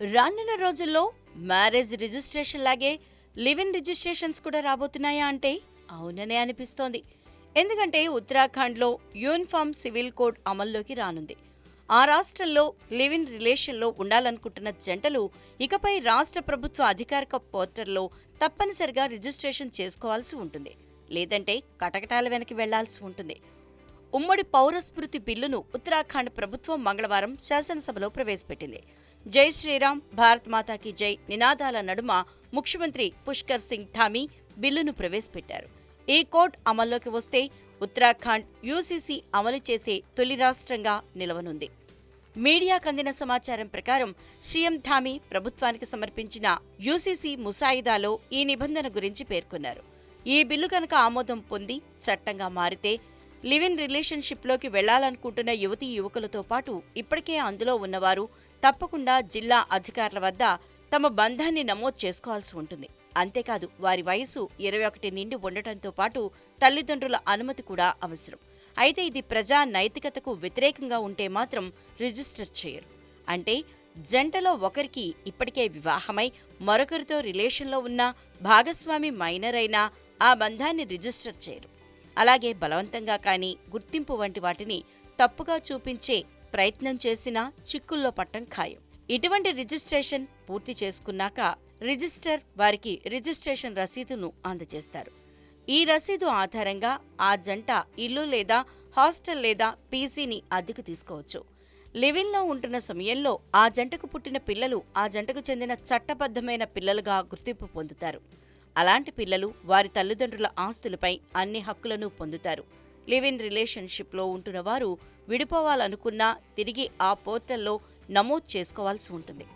రానున్న రోజుల్లో marriage registration లాగే లివ్ ఇన్ రిజిస్ట్రేషన్స్ కూడా రాబోతున్నాయా అంటే అవుననే అనిపిస్తోంది. ఎందుకంటే ఉత్తరాఖండ్లో యూనిఫామ్ సివిల్ కోడ్ అమల్లోకి రానుంది. ఆ రాష్ట్రంలో లివ్ ఇన్ రిలేషన్లో ఉండాలనుకుంటున్న జంటలు ఇకపై రాష్ట్ర ప్రభుత్వ అధికారిక పోర్టల్లో తప్పనిసరిగా రిజిస్ట్రేషన్ చేసుకోవాల్సి ఉంటుంది. లేదంటే కటకటాల వెనక్కి వెళ్ళాల్సి ఉంటుంది. ఉమ్మడి పౌరస్మృతి బిల్లును ఉత్తరాఖండ్ ప్రభుత్వం మంగళవారం శాసనసభలో ప్రవేశపెట్టింది. జై శ్రీరామ్ భారత్ మాతాకి జై. నినాదాల నడుమ ముఖ్యమంత్రి పుష్కర్ సింగ్ ధామీ బిల్లును ప్రవేశపెట్టారు. ఈ కోడ్ అమల్లోకి వస్తే ఉత్తరాఖండ్ యూసీసీ అమలు చేసే తొలి రాష్ట్రంగా నిలవనుంది. మీడియాకు అందిన సమాచారం ప్రకారం సీఎం ధామి ప్రభుత్వానికి సమర్పించిన యూసీసీ ముసాయిదాలో ఈ నిబంధన గురించి పేర్కొన్నారు. ఈ బిల్లు కనుక ఆమోదం పొంది చట్టంగా మారితే లివ్ ఇన్ రిలేషన్షిప్లోకి వెళ్ళాలనుకుంటున్న యువతీ యువకులతో పాటు ఇప్పటికే అందులో ఉన్నవారు తప్పకుండా జిల్లా అధికారుల వద్ద తమ బంధాన్ని నమోదు చేసుకోవాల్సి ఉంటుంది. అంతేకాదు వారి వయసు ఇరవై ఒకటి నిండి ఉండటంతో పాటు తల్లిదండ్రుల అనుమతి కూడా అవసరం. అయితే ఇది ప్రజా నైతికతకు వ్యతిరేకంగా ఉంటే మాత్రం రిజిస్టర్ చేయరు. అంటే జంటలో ఒకరికి ఇప్పటికే వివాహమై మరొకరితో రిలేషన్లో ఉన్న భాగస్వామి మైనర్ అయినా ఆ బంధాన్ని రిజిస్టర్ చేయరు. అలాగే బలవంతంగా కానీ గుర్తింపు వంటి వాటిని తప్పుగా చూపించే ప్రయత్నం చేసినా చిక్కుల్లో పట్టం ఖాయం. ఇటువంటి రిజిస్ట్రేషన్ పూర్తి చేసుకున్నాక రిజిస్టర్ వారికి రిజిస్ట్రేషన్ రసీదును అందజేస్తారు. ఈ రసీదు ఆధారంగా ఆ జంట ఇల్లు లేదా హాస్టల్ లేదా పీసీని అద్దెకు తీసుకోవచ్చు. లివిన్లో ఉంటున్న సమయంలో ఆ జంటకు పుట్టిన పిల్లలు ఆ జంటకు చెందిన చట్టబద్ధమైన పిల్లలుగా గుర్తింపు పొందుతారు. అలాంటి పిల్లలు వారి తల్లిదండ్రుల ఆస్తులపై అన్ని హక్కులను పొందుతారు. లివ్ ఇన్ రిలేషన్షిప్లో ఉంటున్న వారు విడిపోవాలనుకున్నా తిరిగి ఆ పోర్టల్లో నమోదు చేసుకోవాల్సి ఉంటుంది.